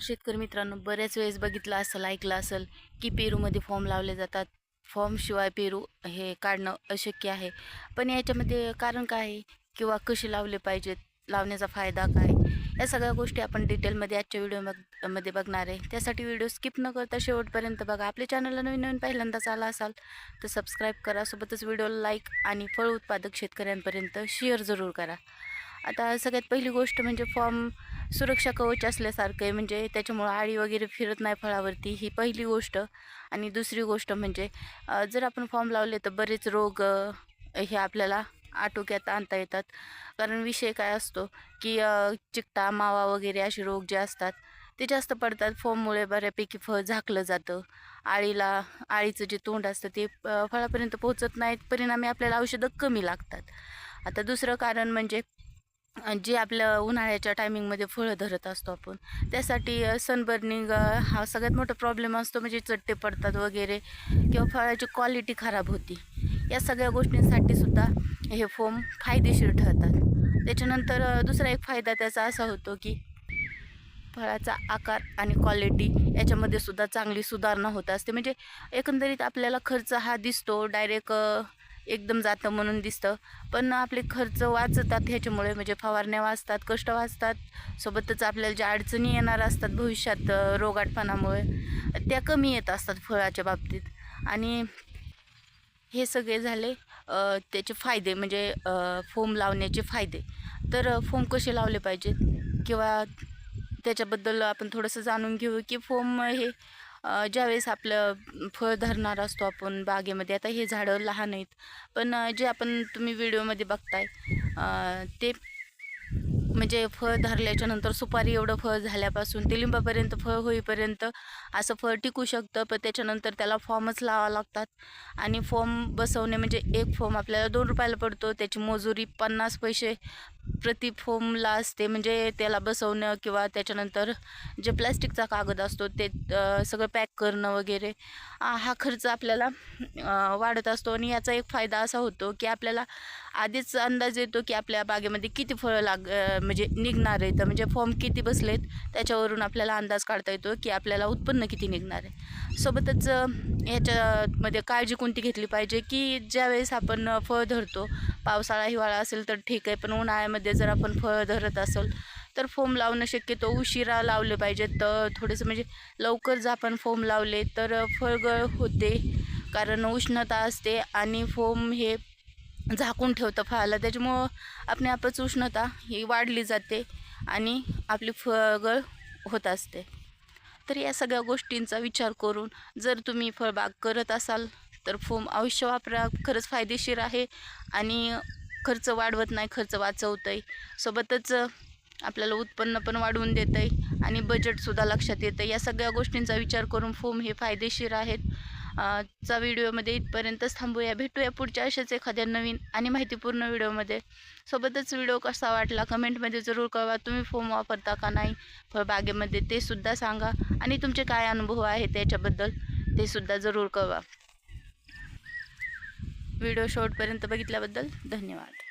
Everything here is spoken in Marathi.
शेतकरी मित्रांनो बऱ्याच वेळेस बघितलं असेल ऐकलं असेल की पेरूमध्ये फॉर्म लावले जातात. फॉर्मशिवाय पेरू हे काढणं अशक्य आहे. पण याच्यामध्ये कारण काय आहे? किंवा कसे लावले पाहिजेत? लावण्याचा फायदा काय? या सगळ्या गोष्टी आपण डिटेलमध्ये आजच्या व्हिडिओमध्ये बघणार आहे. त्यासाठी व्हिडिओ स्किप न करता शेवटपर्यंत बघा. आपल्या चॅनलला नवीन नवीन पहिल्यांदाच आला असाल तर सबस्क्राईब करा. सोबतच व्हिडिओला लाईक आणि फळ उत्पादक शेतकऱ्यांपर्यंत शेअर जरूर करा. आता सगळ्यात पहिली गोष्ट म्हणजे फॉर्म सुरक्षा कवच असल्यासारखं आहे. म्हणजे त्याच्यामुळं आळी वगैरे फिरत नाही फळावरती ही पहिली गोष्ट. आणि दुसरी गोष्ट म्हणजे जर आपण फॉर्म लावले तर बरेच रोग हे आपल्याला आटोक्यात आणता येतात. कारण विषय काय असतो की चिकटा मावा वगैरे असे रोग जे असतात ते जास्त पडतात. फॉर्ममुळे बऱ्यापैकी फळ झाकलं जातं. आळीला आळीचं जे तोंड असतं ते फळापर्यंत पोहोचत नाहीत. परिणामी आपल्याला औषधं कमी लागतात. आता दुसरं कारण म्हणजे जे आपलं उन्हाळ्याच्या टायमिंगमध्ये फळं धरत असतो आपण त्यासाठी सनबर्निंग हा सगळ्यात मोठा प्रॉब्लेम असतो म्हणजे चट्टे पडतात वगैरे किंवा फळाची क्वालिटी खराब होती. या सगळ्या गोष्टींसाठी सुद्धा हे फोम फायदेशीर ठरतात. त्याच्यानंतर दुसरा एक फायदा त्याचा असा होतो की फळाचा आकार आणि क्वालिटी याच्यामध्ये सुद्धा चांगली सुधारणा होत असते. म्हणजे एकंदरीत आपल्याला खर्च हा दिसतो डायरेक्ट एकदम जातं म्हणून दिसतं. पण आपले खर्च वाचतात ह्याच्यामुळे म्हणजे फवारण्या वाचतात कष्ट वाचतात. सोबतच आपल्याला ज्या अडचणी येणार असतात भविष्यात रोगाटपणामुळे त्या कमी येत असतात फळाच्या बाबतीत. आणि हे सगळे झाले त्याचे फायदे म्हणजे फोम लावण्याचे फायदे. तर फोम कसे लावले पाहिजेत? किंवा त्याच्याबद्दल आपण थोडंसं जाणून घेऊ की फोम हे ज्यावेळेस आपलं फळ धरणार असतो आपण बागेमध्ये आता हे झाडं लहान आहेत. पण जे आपण तुम्ही व्हिडिओमध्ये बघताय ते म्हणजे फळ धरल्याच्या नंतर सुपारी एवढं फळ झाल्यापासून ते लिंबापर्यंत फळ होईपर्यंत असं फळ टिकू शकतं पण त्याच्यानंतर त्याला फॉर्मच लावा लागतात. आणि फॉर्म बसवणे म्हणजे एक फॉर्म आपल्याला दोन रुपयाला पडतो त्याची मजुरी पन्नास पैसे प्रति फॉर्मला असते. म्हणजे त्याला बसवणं किंवा त्याच्यानंतर जे प्लॅस्टिकचा कागद असतो ते सगळं पॅक करणं वगैरे हा खर्च आपल्याला वाढत असतो. आणि याचा एक फायदा असा होतो की आपल्याला आधीच अंदाज येतो की आपल्या बागेमध्ये किती फळं लाग म्हणजे निघणार आहे. तर म्हणजे फॉर्म किती बसलेत त्याच्यावरून आपल्याला अंदाज काढता येतो की आपल्याला उत्पन्न किती निघणार आहे. सोबतच ह्याच्यामध्ये काळजी कोणती घेतली पाहिजे की ज्यावेळेस आपण फळ धरतो पावसाळा हिवाळा असेल तर ठीक आहे पण उन्हाळ्यामध्ये जर आपण फळ धरत असेल तर फोम लावणं शक्यतो उशिरा लावले पाहिजेत. तर थोडंसं म्हणजे लवकर जर आपण फोम लावले तर फळगळ होते कारण उष्णता असते आणि फोम हे झाकून ठेवतं फळाला. त्याच्यामुळं आपली आपच उष्णता ही वाढली जाते आणि आपली फळगळ होत असते. तर या सगळ्या गोष्टींचा विचार करून जर तुम्ही फळबाग करत असाल तर फोम अवश्य वापरा. खरंच फायदेशीर आहे आणि खर्च वाढवत नाही खर्च वाचवतं आहे सोबतच आपल्याला उत्पन्न पण वाढवून देतं आहे आणि बजेटसुद्धा लक्षात येतं या सगळ्या गोष्टींचा विचार करून फोम हे फायदेशीर आहेत. चा व्हिडिओमध्ये इथपर्यंतच थांबूया. भेटूया पुढच्या अशाच एखाद्या नवीन आणि माहितीपूर्ण व्हिडिओमध्ये. सोबतच व्हिडिओ कसा वाटला कमेंटमध्ये जरूर कळवा. तुम्ही फोम वापरता का नाही फळबागेमध्ये ते सुद्धा सांगा. आणि तुमचे काय अनुभव आहेत त्याच्याबद्दल ते सुद्धा जरूर कळवा. व्हिडिओ शॉर्टपर्यंत बघितल्याबद्दल धन्यवाद.